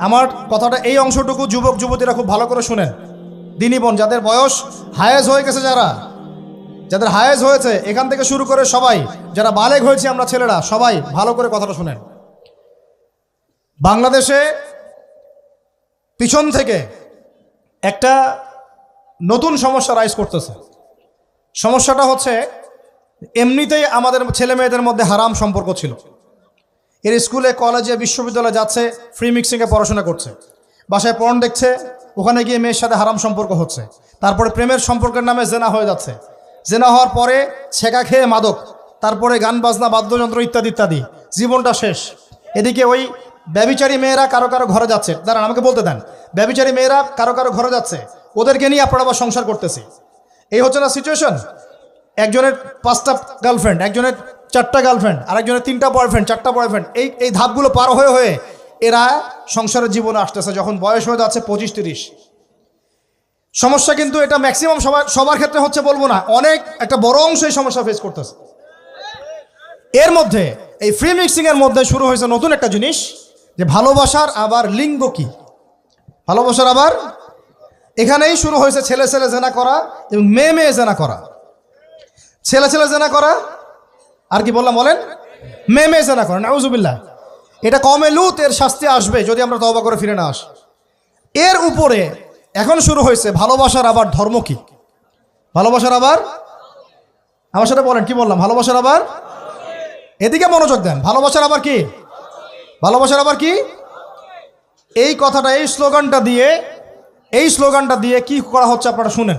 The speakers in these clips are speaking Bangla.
আমার কথাটা এই অংশটুকু যুবক যুবতীরা খুব ভালো করে শুনেন। দিনী বোন, যাদের বয়স হায়েজ হয়ে গেছে যারা, যাদের হায়েজ হয়েছে, এখান থেকে শুরু করে সবাই, যারা বালেগ হয়েছে আমরা ছেলেরা, সবাই ভালো করে কথাটা শুনেন। বাংলাদেশে পিছন থেকে একটা নতুন সমস্যা রাইজ করতেছে। সমস্যাটা হচ্ছে, এমনিতেই আমাদের ছেলে মেয়েদের মধ্যে হারাম সম্পর্ক ছিল। এর স্কুলে, কলেজে, বিশ্ববিদ্যালয়ে যাচ্ছে ফ্রি মিক্সিংয়ে পড়াশোনা করছে। বাসায় পড়ন দেখছে, ওখানে গিয়ে মেয়ের সাথে হারাম সম্পর্ক হচ্ছে। তারপরে প্রেমের সম্পর্কের নামে জেনা হয়ে যাচ্ছে। জেনা হওয়ার পরে ছেঁকা খেয়ে মাদক, তারপরে গান, বাজনা, বাদ্যযন্ত্র ইত্যাদি ইত্যাদি। জীবনটা শেষ। এদিকে ওই ব্যবিচারী মেয়েরা কারও কারও ঘরে যাচ্ছে। দাঁড়ান, আমাকে বলতে দেন। ব্যবিচারী মেয়েরা কারও কারও ঘরে যাচ্ছে। ওদেরকে নিয়ে আপনারা আবার সংসার করতেছি। এই হচ্ছে না সিচুয়েশন একজনের পাঁচটা গার্লফ্রেন্ড একজনের চারটা গার্লফ্রেন্ড আরেকজনের তিনটা বয়ফ্রেন্ড চারটা বয়ফ্রেন্ড এই এই ধাপগুলো পার হয়ে হয়ে এরা সংসারের জীবনে আসতেছে, যখন বয়স হয়ে যাচ্ছে পঁচিশ, তিরিশ। সমস্যা কিন্তু এটা ম্যাক্সিমাম সবার সবার ক্ষেত্রে হচ্ছে বলব না, অনেক একটা বড় অংশ এই সমস্যা ফেস করতেছে। এর মধ্যে, এই ফ্রি মিক্সিং এর মধ্যে শুরু হয়েছে নতুন একটা জিনিস, যে ভালোবাসার আবার লিঙ্গ কি? ভালোবাসার আবার এখানেই শুরু হয়েছে ছেলে ছেলে জেনা করা এবং মেয়ে মেয়ে জেনা করা। ছেলে ছেলে জেনা করা আর কি বললাম বলেন? মেয়ে মেয়ে জেনা করা নাউজুবিল্লাহ। এটা কমে লুত, এর শাস্তি আসবে যদি আমরা তবা করে ফিরে না আস। এর উপরে এখন শুরু হয়েছে ভালোবাসার আবার ধর্ম কি? ভালোবাসার আবার? আমার সাথে বলেন, কি বললাম? ভালোবাসার আবার? এদিকে মনোযোগ দেন। ভালোবাসার আবার কি? ভালোবাসার আবার কি? এই কথাটা, এই স্লোগানটা দিয়ে, এই স্লোগানটা দিয়ে কি করা হচ্ছে আপনারা শুনেন।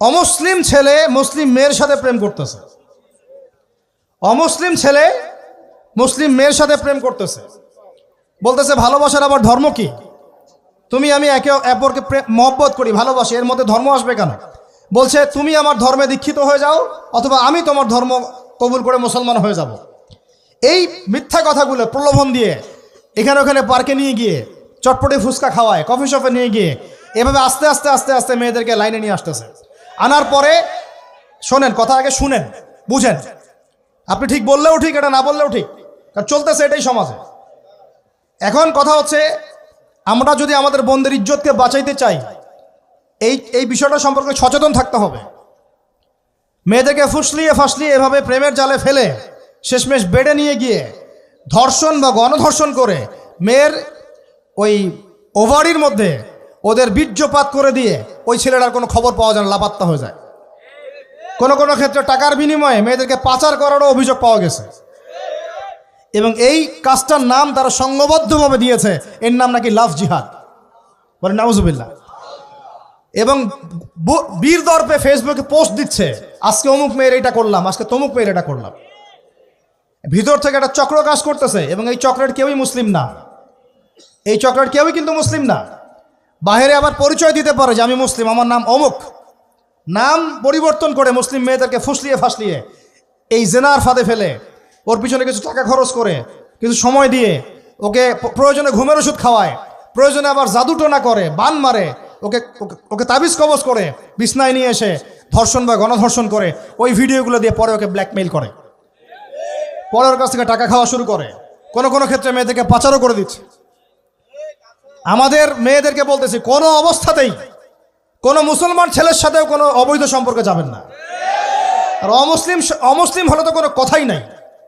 অমুসলিম ছেলে মুসলিম মেয়ের সাথে প্রেম করতেছে। অমুসলিম ছেলে মুসলিম মেয়ের সাথে প্রেম করতেছে। বলতেছে, ভালোবাসার আবার ধর্ম কি? তুমি, আমি একে অপরকে মহব্বত করি, ভালোবাসি। এর মধ্যে ধর্ম আসবে কেন? বলছে, তুমি আমার ধর্মে দীক্ষিত হয়ে যাও, অথবা আমি তোমার ধর্ম কবুল করে মুসলমান হয়ে যাব। এই মিথ্যা কথাগুলো প্রলোভন দিয়ে এখানে ওখানে পার্কে নিয়ে গিয়ে, চটপটে ফুচকা খাওয়ায়, কফি শপে নিয়ে গিয়ে, এভাবে আস্তে আস্তে আস্তে আস্তে মেয়েদেরকে লাইনে নিয়ে আসতেছে। আনার পরে শোনেন, কথা আগে শুনেন, বুঝেন। আপনি ঠিক বললেও ঠিক, এটা না বললেও ঠিক। কারণ চলতেছে এটাই সমাজে। এখন কথা হচ্ছে, আমরা যদি আমাদের বোনদের ইজ্জতকে বাঁচাইতে চাই, এই এই বিষয়টা সম্পর্কে সচেতন থাকতে হবে। মেয়েদেরকে ফুসলিয়ে ফাসলিয়ে এভাবে প্রেমের জালে ফেলে শেষমেশ বেডে নিয়ে গিয়ে ধর্ষণ বা গণধর্ষণ করে মেয়ের ওই ওভারির মধ্যে ওদের বীর্যপাত করে দিয়ে ওই ছেলেটার কোনো খবর পাওয়া যায় না লাপাত্তা হয়ে যায়। কোনো কোনো ক্ষেত্রে টাকার বিনিময়ে মেয়েদেরকে পাচার করারও অভিযোগ পাওয়া গেছে। এবং এই কাজটার নাম তারা সংঘবদ্ধভাবে দিয়েছে। এর নাম নাকি লাভ জিহাদ। বলে নাউজুবিল্লাহ। এবং বীর দর্পে ফেসবুকে পোস্ট দিচ্ছে, আজকে অমুক মেয়ের এটা করলাম, আজকে তমুক মেয়ের এটা করলাম। ভিতর থেকে একটা চক্র কাজ করতেছে, এবং এই চক্রের কেউই মুসলিম না। এই চক্রের কেউই কিন্তু মুসলিম না। বাইরে আবার পরিচয় দিতে পারে যে আমি মুসলিম, আমার নাম অমুক। নাম পরিবর্তন করে মুসলিম মেয়েদেরকে ফুসলিয়ে ফাসলিয়ে এই জেনার ফাঁদে ফেলে, ওর পিছনে কিছু টাকা খরচ করে, কিছু সময় দিয়ে ওকে প্রয়োজনে ঘুমের ওষুধ খাওয়ায়, প্রয়োজনে আবার জাদুটোনা করে, বান মারে ওকে, ওকে- তাবিজ কবজ করে, বিছনায় নিয়ে এসে ধর্ষণ বা গণধর্ষণ করে, ওই ভিডিওগুলো দিয়ে পরে ওকে ব্ল্যাকমেইল করে। পরে ওর কাছ থেকে টাকা খাওয়া শুরু করে, কোনো কোনো ক্ষেত্রে মেয়েদেরকে পাচারও করে দিচ্ছে। আমাদের মেয়েদেরকে বলতেছি, কোনো অবস্থাতেই কোনো মুসলমান ছেলের সাথেও কোনো অবৈধ সম্পর্কে যাবেন না। আর অমুসলিম অমুসলিম হলে তো কোনো কথাই নাই।